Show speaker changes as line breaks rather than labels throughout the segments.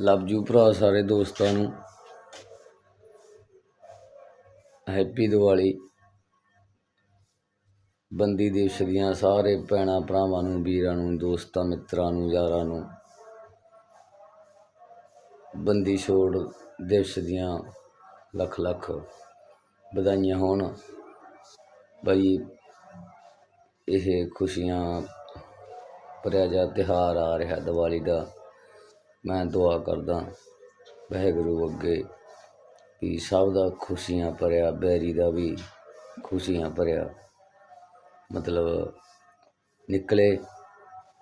ਲਵਜੂ ਭਰਾ ਸਾਰੇ ਦੋਸਤਾਂ ਨੂੰ। ਹੈਪੀ ਦੀਵਾਲੀ। ਬੰਦੀ ਦੇਸ਼ ਦੀਆਂ ਸਾਰੇ ਭੈਣਾਂ ਭਰਾਵਾਂ ਨੂੰ, ਵੀਰਾਂ ਨੂੰ, ਦੋਸਤਾਂ, ਮਿੱਤਰਾਂ ਨੂੰ, ਯਾਰਾਂ ਨੂੰ। ਬੰਦੀ ਛੋੜ ਦਿਵਸ ਦੀਆਂ ਲੱਖ ਲੱਖ ਵਧਾਈਆਂ ਹੋਣ। ਬਈ ਇਹ ਖੁਸ਼ੀਆਂ ਭਰਿਆ ਜਿਹਾ ਤਿਉਹਾਰ ਆ ਰਿਹਾ ਦੀਵਾਲੀ ਦਾ। ਮੈਂ ਦੁਆ ਕਰਦਾ ਵਾਹਿਗੁਰੂ ਅੱਗੇ ਕਿ ਸਭ ਦਾ ਖੁਸ਼ੀਆਂ ਭਰਿਆ ਬੈਰੀ ਦਾ ਵੀ ਖੁਸ਼ੀਆਂ ਭਰਿਆ ਮਤਲਬ ਨਿਕਲੇ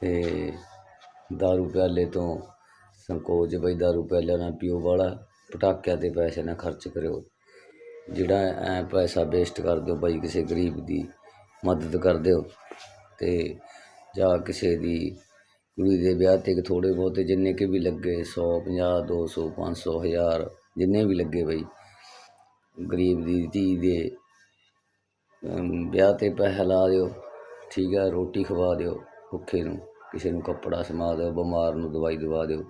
ਤੇ दारू ਪਿਆਲੇ ਤੋਂ ਸੰਕੋਚ ਬਈ दारू ਪਿਆਲੇ ਨਾ ਪੀਓ ਵਾਲਾ ਪਟਾਕਿਆਂ ਤੇ ਪੈਸੇ ਨਾ ਖਰਚ ਕਰਿਓ ਜਿਹੜਾ ਐ ਪੈਸਾ ਵੇਸਟ ਕਰ ਦਿਓ ਬਾਈ ਕਿਸੇ ਗਰੀਬ ਦੀ ਮਦਦ ਕਰ ਦਿਓ ਤੇ ਜਾਂ ਕਿਸੇ ਦੀ ਕੁੜੀ ਦੇ ਵਿਆਹ ਤੇ ਥੋੜ੍ਹੇ ਬਹੁਤੇ ਜਿੰਨੇ ਕੁ ਵੀ ਲੱਗੇ, ਸੌ, ਪੰਜਾਹ, ਦੋ ਸੌ, ਪੰਜ ਸੌ, ਹਜ਼ਾਰ, ਜਿੰਨੇ ਵੀ ਲੱਗੇ ਬਈ, ਗਰੀਬ ਦੀ ਧੀ ਦੇ ਵਿਆਹ ਤੇ ਪੈਸਾ ਲਾ ਦਿਓ, ਠੀਕ ਹੈ ਰੋਟੀ ਖਵਾ ਦਿਓ, ਭੁੱਖੇ ਨੂੰ, ਕਿਸੇ ਨੂੰ ਕੱਪੜਾ ਸਮਾ ਦਿਓ, ਬਿਮਾਰ ਨੂੰ ਦਵਾਈ ਦਵਾ ਦਿਓ,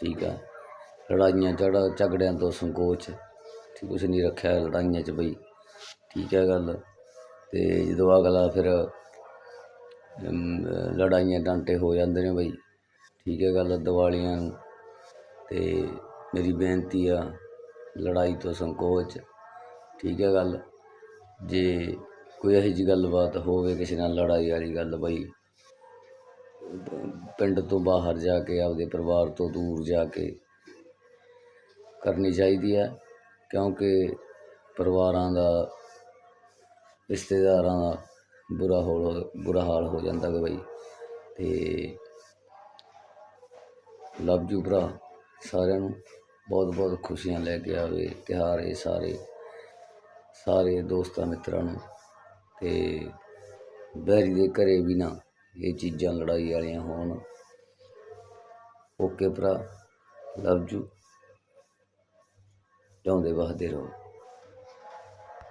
ਠੀਕ ਹੈ ਲੜਾਈਆਂ ਝੜਾ, ਝਗੜਿਆਂ ਤੋਂ ਸੰਕੋਚ ਕੁਛ ਨਹੀਂ ਰੱਖਿਆ ਲੜਾਈਆਂ 'ਚ ਬਈ, ਠੀਕ ਹੈ ਗੱਲ। ਅਤੇ ਜਦੋਂ ਅਗਲਾ ਫਿਰ ਲੜਾਈਆਂ ਡਾਂਟੇ ਹੋ ਜਾਂਦੇ ਨੇ ਬਈ। ਠੀਕ ਹੈ ਗੱਲ, ਦੀਵਾਲੀਆਂ ਨੂੰ। ਅਤੇ ਮੇਰੀ ਬੇਨਤੀ ਆ ਲੜਾਈ ਤੋਂ ਸੰਕੋਚ। ਠੀਕ ਹੈ ਗੱਲ। ਜੇ ਕੋਈ ਇਹੋ ਜਿਹੀ ਗੱਲਬਾਤ ਹੋਵੇ, ਕਿਸੇ ਨਾਲ ਲੜਾਈ ਵਾਲੀ ਗੱਲ ਬਈ, ਪਿੰਡ ਤੋਂ ਬਾਹਰ ਜਾ ਕੇ, ਆਪਦੇ ਪਰਿਵਾਰ ਤੋਂ ਦੂਰ ਜਾ ਕੇ ਕਰਨੀ ਚਾਹੀਦੀ ਹੈ। ਕਿਉਂਕਿ ਪਰਿਵਾਰਾਂ ਦਾ, ਰਿਸ਼ਤੇਦਾਰਾਂ ਦਾ ਬੁਰਾ ਹਾਲ ਬੁਰਾ ਹਾਲ ਹੋ ਜਾਂਦਾ ਕਿ ਬਾਈ। ਅਤੇ ਲਵ ਯੂ ਭਰਾ, ਸਾਰਿਆਂ ਨੂੰ ਬਹੁਤ ਬਹੁਤ ਖੁਸ਼ੀਆਂ ਲੈ ਕੇ ਆਵੇ, ਤਿਉਹਾਰ ਇਹ ਸਾਰੇ ਸਾਰੇ ਦੋਸਤਾਂ ਮਿੱਤਰਾਂ ਨੂੰ। ਤੇ ਬੈਰੀ ਦੇ ਘਰੇ ਵੀ ਨਾ ਇਹ ਚੀਜ਼ਾਂ ਲੜਾਈ ਵਾਲੀਆਂ ਹੋਣ। ਓਕੇ ਭਰਾ ਲਵ ਯੂ ਜਿਉਂਦੇ ਵਸਦੇ ਰਹੋ।